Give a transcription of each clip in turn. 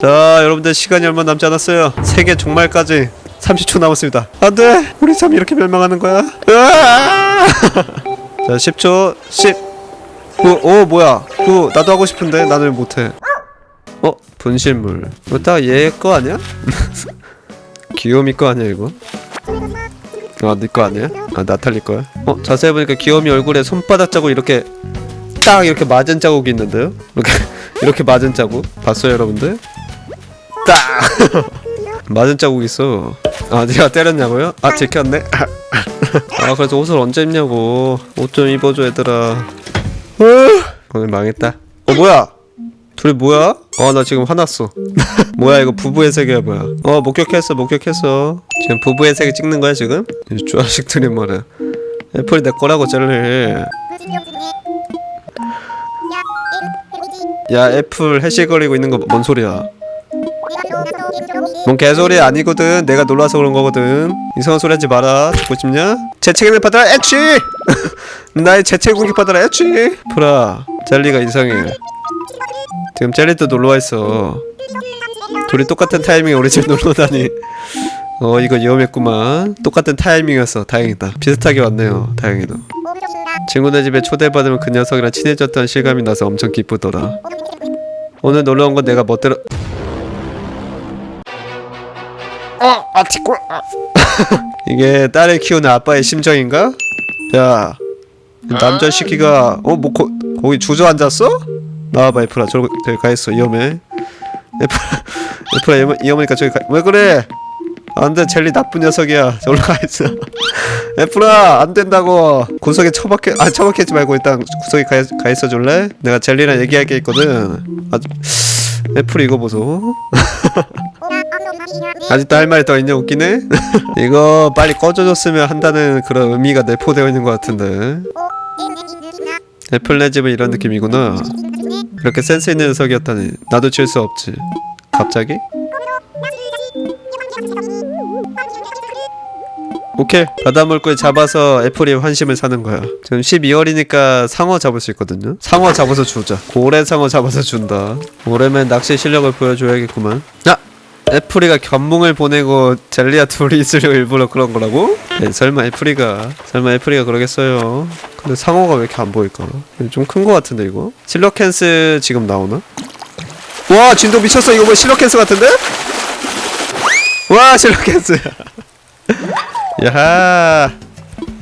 자 여러분들 시간이 얼마 남지 않았어요 세계 종말까지 30초 남았습니다 안돼 우리 참 이렇게 멸망하는 거야 으아! 자 10초 10 9, 오 뭐야 그 나도 하고 싶은데 나는 왜 못해 어 분실물 이거 다얘 거 아니야? 귀요미 거 아니야 이거? 아네거 아니야? 아 나탈리 거야? 어 자세히 보니까 귀요미 얼굴에 손바닥 자국 이렇게 딱 이렇게 맞은 자국이 있는데요? 이렇게 이렇게 맞은 자국 봤어요 여러분들? 딱 맞은 자국 있어. 아 내가 때렸냐고요? 아 들켰네. 아 그래서 옷을 언제 입냐고. 옷 좀 입어줘 얘들아. 어, 오늘 망했다. 어 뭐야? 둘이 뭐야? 어 나 지금 화났어. 뭐야 이거 부부의 세계야 뭐야? 어 목격했어 목격했어. 지금 부부의 세계 찍는 거야 지금? 이 주화식들이 뭐래 애플이 내 거라고 젤리 야 애플 해시거리고 있는 거 뭔 소리야 뭔 개소리 아니거든. 내가 놀라서 그런 거거든. 이상한 소리 하지 마라. 듣고 싶냐? 재채기를 받아라 애취! 나의 재채 공격 받아라 애취! 프라 젤리가 이상해. 지금 젤리도 놀러와 있어. 둘이 똑같은 타이밍에 우리 집 놀러 다니. 어 이거 위험했구만. 똑같은 타이밍이었어. 다행이다. 비슷하게 왔네요. 다행히도. 친구네 집에 초대받으면 그 녀석이랑 친해졌다는 실감이 나서 엄청 기쁘더라. 오늘 놀러 온 건 내가 멋대로 어, 아, 티코. 이게 딸을 키우는 아빠의 심정인가? 야, 남자 시키가 어, 뭐 거, 거기 주저앉았어? 나와봐, 에프라. 저기 저기 가 있어. 위험해. 에프라, 에프라 위험, 위험하니까 저기 가. 왜 그래? 안돼, 젤리 나쁜 녀석이야. 저기로 가 있어. 에프라, 안 된다고. 구석에 처박혀, 아 처박히지 말고 일단 구석에 가, 가 있어 줄래? 내가 젤리랑 얘기할 게 있거든. 아, 애플 이거 보소. 아직도 할 말이 더 있냐 웃기네? 이거 빨리 꺼져줬으면 한다는 그런 의미가 내포되어 있는 것 같은데. 애플 내 집은 이런 느낌이구나. 이렇게 센스 있는 녀석이었다니 나도 질 수 없지. 갑자기? 오케이. 바다물고기 잡아서 애플이 환심을 사는 거야. 지금 12월이니까 상어 잡을 수 있거든요. 상어 잡아서 주자. 고래 상어 잡아서 준다. 올해면 낚시 실력을 보여줘야겠구만. 아! 애플이가 견몽을 보내고 젤리아 둘이 있으려고 일부러 그런 거라고? 네, 설마 애플이가 설마 애플이가 그러겠어요 근데 상어가 왜 이렇게 안 보일까? 좀 큰 거 같은데 이거? 실러캔스 지금 나오나? 와 진동 미쳤어 이거 뭐 실러캔스 같은데? 와 실러캔스 야하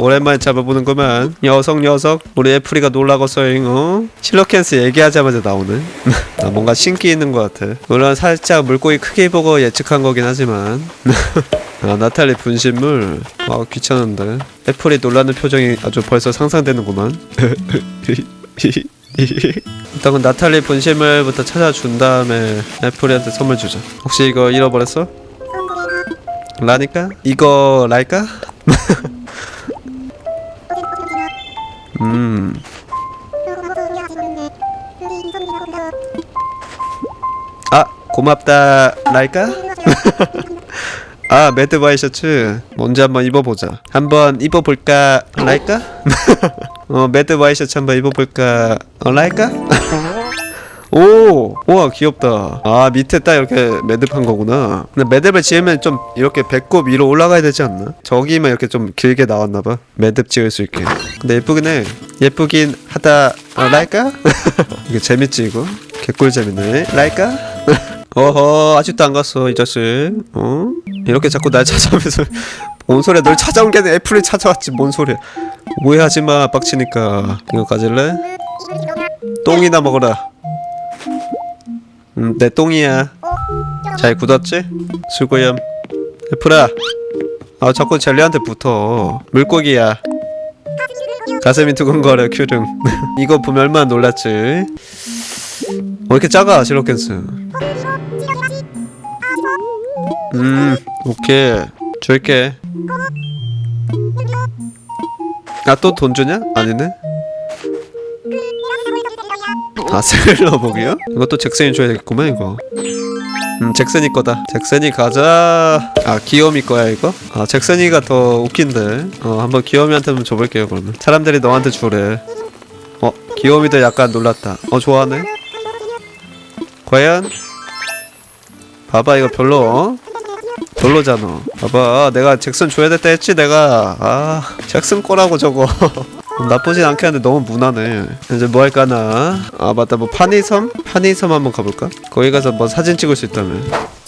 오랜만에 잡아보는구만. 녀석 녀석 우리 애플이가 놀라겠어잉 어? 실러캔스 얘기하자마자 나오네 나 뭔가 신기 있는 것 같아. 물론 살짝 물고기 크게 보고 예측한 거긴 하지만. 아 나탈리 분신물. 아 귀찮은데. 애플이 놀라는 표정이 아주 벌써 상상되는구만. 일단은 나탈리 분실물부터 찾아준 다음에 애플이한테 선물 주자. 혹시 이거 잃어버렸어? 라니까? 이거 랄까? 음 아 고맙다 랄까? 아 매드바이 셔츠 뭔지 한번 입어보자 한번 입어볼까 랄까? 어 매드바이 셔츠 한번 입어볼까 어 랄까? 오! 우와 귀엽다 아 밑에 딱 이렇게 매듭한 거구나 근데 매듭을 지으면 좀 이렇게 배꼽 위로 올라가야 되지 않나? 저기만 이렇게 좀 길게 나왔나봐 매듭 지을 수 있게 근데 예쁘긴 해 예쁘긴 하다 어, 라이까? 이게 재밌지 이거? 개꿀 재밌네 라이까? 어허 아직도 안 갔어 이 자식 어? 이렇게 자꾸 날 찾아오면서 뭔 소리야 널 찾아온 게 아니라 애플이 찾아왔지 뭔 소리야 오해하지마 빡치니까 이거 가질래? 똥이나 먹어라 음, 내 똥이야. 잘 굳었지? 수고염. 애플아. 아, 자꾸 젤리한테 붙어. 물고기야. 가슴이 두근거려, 큐름. 이거 보면 얼마나 놀랐지? 왜 이렇게 작아, 실로캔스? 음, 오케이. 줄게. 아, 또 돈 주냐? 아니네. 아 셀러복이요? 이것도 잭슨이 줘야 되겠구만 이거. 음 잭슨이 거다. 잭슨이 가자. 아 귀요미 거야 이거? 아 잭슨이가 더 웃긴데. 어 한번 귀요미한테 한번 줘볼게요 그러면. 사람들이 너한테 주래. 어 귀요미도 약간 놀랐다. 어 좋아하네. 과연? 봐봐 이거 별로 어? 별로잖아. 봐봐 내가 잭슨 줘야 됐다 했지 내가. 아 잭슨 거라고 저거 나쁘진 않게 하는데 너무 무난해. 이제 뭐 할까나? 아 맞다. 뭐 파니섬? 파니섬 한번 가볼까? 거기 가서 뭐 사진 찍을 수 있다며.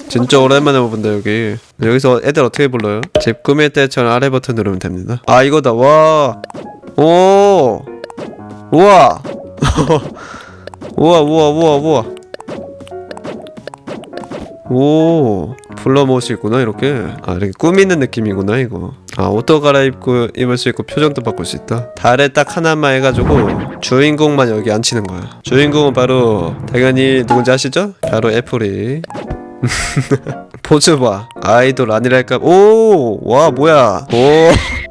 진짜 오랜만에 와본다 여기. 여기서 애들 어떻게 불러요? 집 꾸밀 때처럼 아래 버튼 누르면 됩니다. 아 이거다. 와 오. 우와. 우와 우와 우와 우와. 오. 불러 모을 수 있구나 이렇게. 아 이렇게 꾸미는 느낌이구나 이거 아 옷도 갈아입고 입을 수 있고 표정도 바꿀 수 있다? 달에 딱 하나만 해가지고 주인공만 여기 앉히는 거야. 주인공은 바로 당연히 누군지 아시죠? 바로 애플이. 포즈 봐. 아이돌 아니랄까? 오와 뭐야? 오!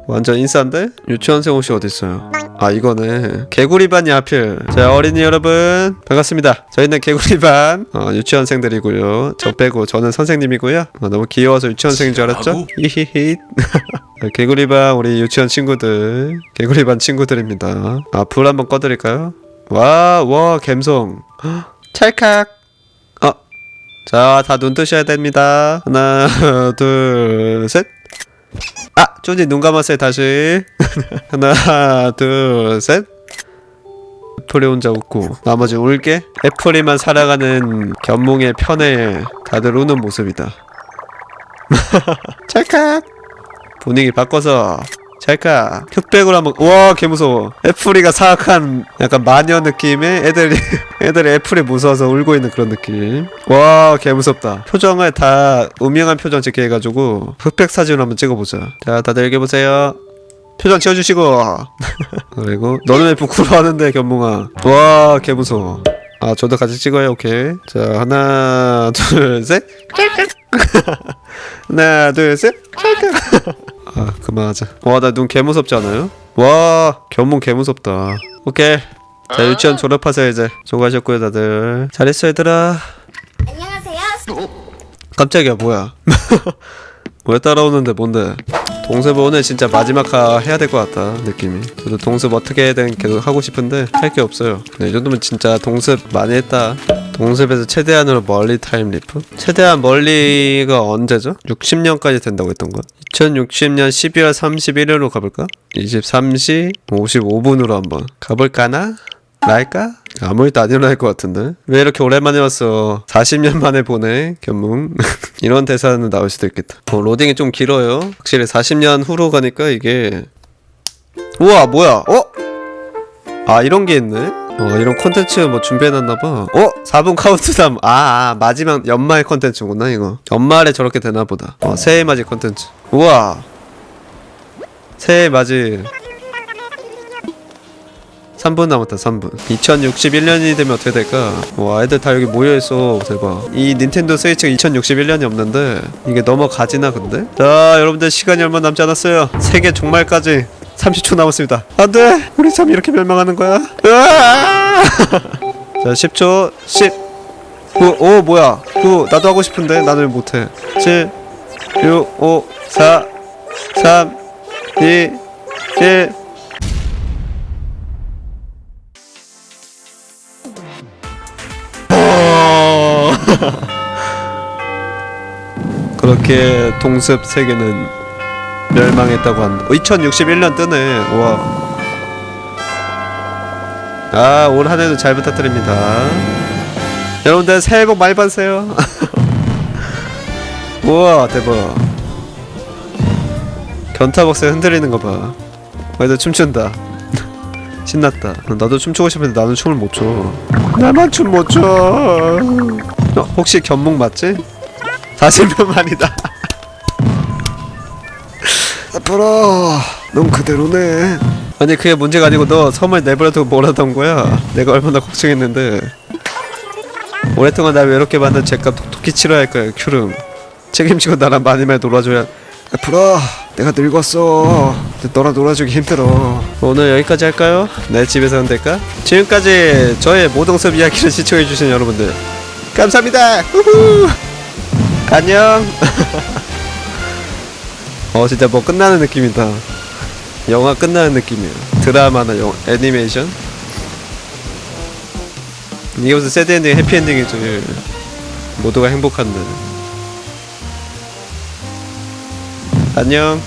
완전 인싸인데? 유치원생 옷이 어딨어요? 아 이거네. 개구리반이 하필. 자 어린이 여러분 반갑습니다. 저희는 개구리반 어, 유치원생들이고요. 저 빼고 저는 선생님이고요. 어, 너무 귀여워서 유치원생인 줄 알았죠? 히히히 개구리반 우리 유치원 친구들 개구리반 친구들입니다 아 불 한번 꺼드릴까요? 와와 갬성 헉, 찰칵 어 자, 다 눈 뜨셔야 됩니다. 하나, 둘, 셋. 아, 쪼지 눈 감았어요, 다시. 하나, 둘, 셋. 애플이 혼자 웃고 나머지 울게 애플이만 살아가는 견몽의 편에 다들 우는 모습이다. 찰칵. 분위기 바꿔서 찰칵. 흑백으로 한번 와 개 무서워. 애플이가 사악한 약간 마녀 느낌의 애들이 애들이 애플이 무서워서 울고 있는 그런 느낌. 와 개 무섭다. 표정을 다 음영한 표정 짓게 해가지고 흑백 사진을 한번 찍어보자. 자 다들 여기 보세요. 표정 지어주시고 그리고 너는 왜 부끄러워하는데 견몽아 와 개 무서워 아 저도 같이 찍어요 오케이 자 하나 둘셋 하나 둘셋. 아 그만하자. 와 나 눈 개무섭지 않아요? 와 견몽 개무섭다. 오케이. 자 유치원 졸업하세요 이제. 수고하셨고요 다들. 잘했어 얘들아. 안녕하세요. 깜짝이야 뭐야? 왜 따라오는데 뭔데? 동습 오늘 진짜 마지막 화 해야 될 것 같다 느낌이. 저도 동습 어떻게든 계속 하고 싶은데 할 게 없어요. 네, 이 정도면 진짜 동습 많이 했다 동습에서 최대한으로 멀리 타임리프? 최대한 멀리가 언제죠? 60년까지 된다고 했던 거 2060년 12월 31일로 가볼까? 23시 55분으로 한번 가볼까나? 날까? 아무 일도 안 일어날 것 같은데 왜 이렇게 오랜만에 왔어 40년 만에 보네 견문 이런 대사는 나올 수도 있겠다 어, 로딩이 좀 길어요 확실히 40년 후로 가니까 이게 우와 뭐야 어? 아 이런 게 있네 어 이런 콘텐츠 뭐 준비해놨나봐. 어? 4분 카운트다운 아, 아 마지막 연말 콘텐츠구나 이거. 연말에 저렇게 되나보다. 어 새해 맞이 콘텐츠. 우와. 새해 맞이 3분 남았다 3분. 2061년이 되면 어떻게 될까? 와 애들 다 여기 모여있어. 대박. 이 닌텐도 스위치가 2061년이 없는데 이게 넘어가지나 근데? 자 여러분들 시간이 얼마 남지 않았어요. 세계 종말까지 30초 남았습니다. 안 돼! 우리 참 이렇게 멸망하는 거야! 자 10초 10 9, 오 뭐야? 9 나도 하고 싶은데 나는 왜 못해. 7 6 5 4 3 2 1 어. 그렇게 동습 세계는 멸망했다고 한다. 2061년 뜨네. 와. 아, 올 한 해도 잘 부탁드립니다. 여러분들 새해 복 많이 받으세요. 우와, 대박. 견타 박사 흔들리는 거 봐. 애들 춤춘다. 신났다. 나도 춤추고 싶은데 나는 춤을 못 춰. 나만 춤 못 춰. 어, 혹시 견목 맞지? 40년 만이다. 앞으로 넌 그대로네. 아니 그게 문제가 아니고 너 섬을 내버려두고 뭘 하던 거야? 내가 얼마나 걱정했는데. 오랫동안 날 외롭게 만든 죄값 톡톡히 치러야 할 거야 큐름. 책임지고 나랑 많이 많이 놀아줘야. 앞으로 내가 늙었어. 너랑 놀아주기 힘들어. 오늘 여기까지 할까요? 내 집에서 하면 될까? 지금까지 저의 모동섭 이야기를 시청해주신 여러분들 감사합니다. 후후. 안녕. 어 진짜 뭐 끝나는 느낌이다. 영화 끝나는 느낌이야 드라마나 영화, 애니메이션? 이게 무슨 새드엔딩 해피엔딩이죠 모두가 행복한데 안녕.